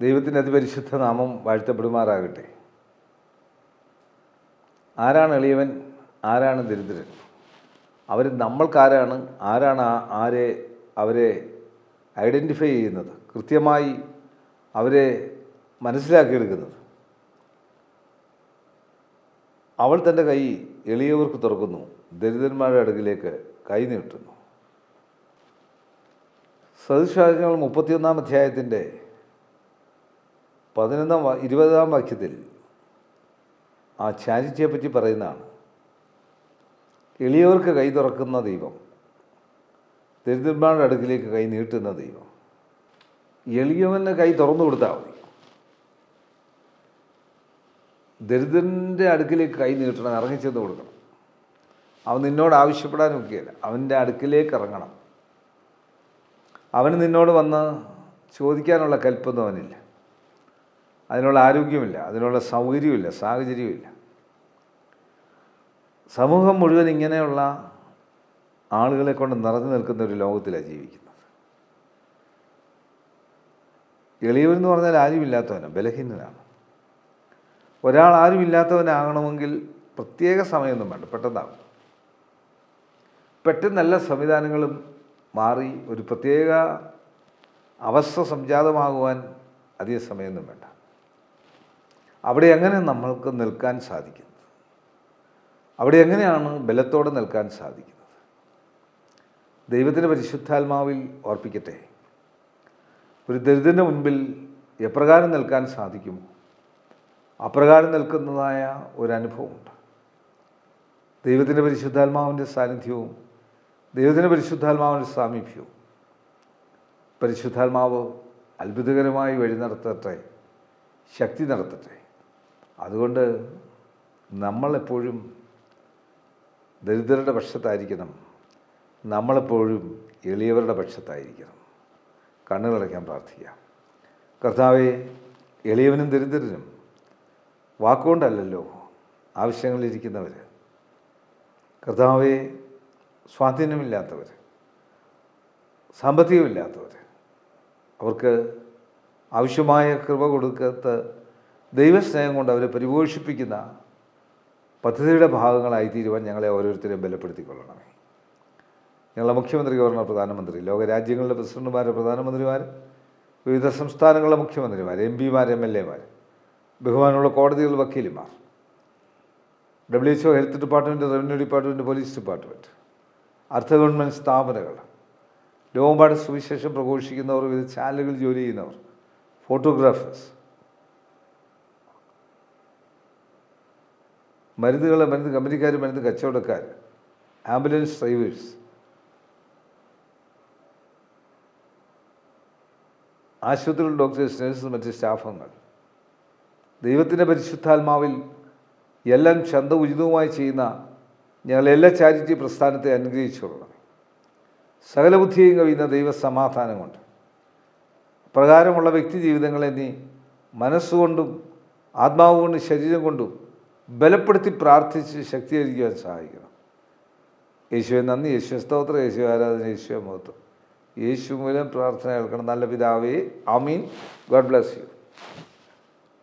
ദൈവത്തിന്റെ അതിപരിശുദ്ധ നാമം വാഴ്ത്തപ്പെടുമാറാകട്ടെ. ആരാണ് എളിയവൻ? ആരാണ് ദരിദ്രൻ? അവർ നമ്മൾക്കാരാണ്. ആരാണ് ആരെ അവരെ ഐഡന്റിഫൈ ചെയ്യുന്നത്? കൃത്യമായി അവരെ മനസ്സിലാക്കിയെടുക്കുന്നത്. അവൾ തന്റെ കൈ എളിയവർക്ക് തുറക്കുന്നു. ദരിദ്രന്മാരുടെ അടുക്കിലേക്ക് കൈ നീട്ടുന്നു. സദൃശാസ്ത്രങ്ങൾ മുപ്പത്തിയൊന്നാം അധ്യായത്തിന്റെ പതിനൊന്നാം ഇരുപതാം വാക്യത്തിൽ ആ ചാരിറ്റിയെ പറ്റി പറയുന്നതാണ്. എളിയവർക്ക് കൈ തുറക്കുന്ന ദൈവം ദരിദ്രന്മാരുടെ അടുക്കിലേക്ക് കൈ നീട്ടുന്ന ദൈവം. എളിയവന് കൈ തുറന്നു കൊടുത്താൽ മതി. ദരിദ്രന്റെ അടുക്കിലേക്ക് കൈ നീട്ടണം ഇറങ്ങിച്ചെന്ന് കൊടുക്കണം. അവൻ നിന്നോട് ആവശ്യപ്പെടാനൊക്കെയല്ല അവന്റെ അടുക്കിലേക്ക് ഇറങ്ങണം. അവന് നിന്നോട് വന്ന് ചോദിക്കാനുള്ള കൽപ്പൊന്നും അവനില്ല. അതിനുള്ള ആരോഗ്യമില്ല അതിനുള്ള സൗകര്യമില്ല സാഹചര്യമില്ല. സമൂഹം മുഴുവൻ ഇങ്ങനെയുള്ള ആളുകളെ കൊണ്ട് നിറഞ്ഞു നിൽക്കുന്ന ഒരു ലോകത്തിലാണ് ജീവിക്കുന്നത്. എളിയവരെന്ന് പറഞ്ഞാൽ ആരുമില്ലാത്തവനാണ് ബലഹീനനാണ്. ഒരാൾ ആരുമില്ലാത്തവനാകണമെങ്കിൽ പ്രത്യേക സമയമൊന്നും വേണ്ട പെട്ടെന്നാകും. പെട്ടെന്ന് എല്ലാ സംവിധാനങ്ങളും മാറി ഒരു പ്രത്യേക അവസ്ഥ സംജാതമാകുവാൻ അധിക സമയമൊന്നും വേണ്ട. അവിടെ എങ്ങനെ നമ്മൾക്ക് നിൽക്കാൻ സാധിക്കുന്നത്? അവിടെ എങ്ങനെയാണ് ബലത്തോടെ നിൽക്കാൻ സാധിക്കുന്നത്? ദൈവത്തിന്റെ പരിശുദ്ധാത്മാവിൽ ഓർപ്പിക്കട്ടെ. ഒരു ദരിദ്രന്റെ മുൻപിൽ എപ്രകാരം നിൽക്കാൻ സാധിക്കുമോ അപ്രകാരം നിൽക്കുന്നതായ ഒരു അനുഭവമുണ്ട്. ദൈവത്തിന്റെ പരിശുദ്ധാത്മാവിന്റെ സാന്നിധ്യവും ദൈവത്തിന്റെ പരിശുദ്ധാത്മാവിന്റെ സാമീപ്യവും പരിശുദ്ധാത്മാവ് അത്ഭുതകരമായി വഴി നടത്തട്ടെ ശക്തി നടത്തട്ടെ. അതുകൊണ്ട് നമ്മളെപ്പോഴും ദരിദ്രരുടെ പക്ഷത്തായിരിക്കണം. നമ്മളെപ്പോഴും എളിയവരുടെ പക്ഷത്തായിരിക്കണം. കണ്ണുകളടയ്ക്കാൻ പ്രാർത്ഥിക്കാം. കർത്താവെ എളിയവനും ദരിദ്രനും വാക്കുകൊണ്ടല്ലല്ലോ ആവശ്യങ്ങളിലിരിക്കുന്നവർ കർത്താവെ സ്വാധീനമില്ലാത്തവർ സാമ്പത്തികമില്ലാത്തവർ അവർക്ക് ആവശ്യമായ കൃപ കൊടുക്കത്ത് ദൈവസ്നേഹം കൊണ്ട് അവരെ പരിപോഷിപ്പിക്കുന്ന പദ്ധതിയുടെ ഭാഗങ്ങളായി തീരുവാൻ ഞങ്ങളെ ഓരോരുത്തരെയും ബലപ്പെടുത്തിക്കൊള്ളണമേ. ഞങ്ങളുടെ മുഖ്യമന്ത്രി ഗവർണർ പ്രധാനമന്ത്രി ലോകരാജ്യങ്ങളുടെ പ്രസിഡന്റുമാർ പ്രധാനമന്ത്രിമാർ വിവിധ സംസ്ഥാനങ്ങളിലെ മുഖ്യമന്ത്രിമാർ എം പിമാർ എം എൽ എമാർ ബഹുമാനമുള്ള കോടതികൾ വക്കീലുമാർ W H O health department revenue department police department അർദ്ധ ഗവൺമെന്റ് സ്ഥാപനങ്ങൾ ലോകമ്പാട് സുവിശേഷം പ്രഘോഷിക്കുന്നവർ വിവിധ ചാനലുകളിൽ ജോലി ചെയ്യുന്നവർ ഫോട്ടോഗ്രാഫേഴ്സ് മരുന്നുകൾ മരുന്ന് കമ്പനിക്കാർ മരുന്ന് കച്ചവടക്കാർ ആംബുലൻസ് ഡ്രൈവേഴ്സ് ആശുപത്രികൾ ഡോക്ടേഴ്സ് നഴ്സസ് മറ്റ് സ്റ്റാഫംഗങ്ങൾ ദൈവത്തിന്റെ പരിശുദ്ധാത്മാവിൽ എല്ലാം ചന്ത ഉചിതവുമായി ചെയ്യുന്ന ഞങ്ങൾ എല്ലാ ചാരിറ്റി പ്രസ്ഥാനത്തെ അനുഗ്രഹിച്ചുകൊള്ളണം. സകല ബുദ്ധിയും ദൈവസമാധാനം കൊണ്ട് പ്രകാരമുള്ള വ്യക്തി ജീവിതങ്ങളെ നീ മനസ്സുകൊണ്ടും ആത്മാവ് കൊണ്ടും ശരീരം കൊണ്ടും ബലപ്പെടുത്തി പ്രാർത്ഥിച്ച് ശക്തീകരിക്കുവാൻ സഹായിക്കണം. യേശുവെ നന്ദി. യേശു സ്തോത്രം. യേശു ആരാധന. യേശുവെ മഹത്വം. യേശു മൂലം പ്രാർത്ഥന കേൾക്കണം. നല്ല പിതാവേ അമീൻ ഗോഡ് ബ്ലസ് യു.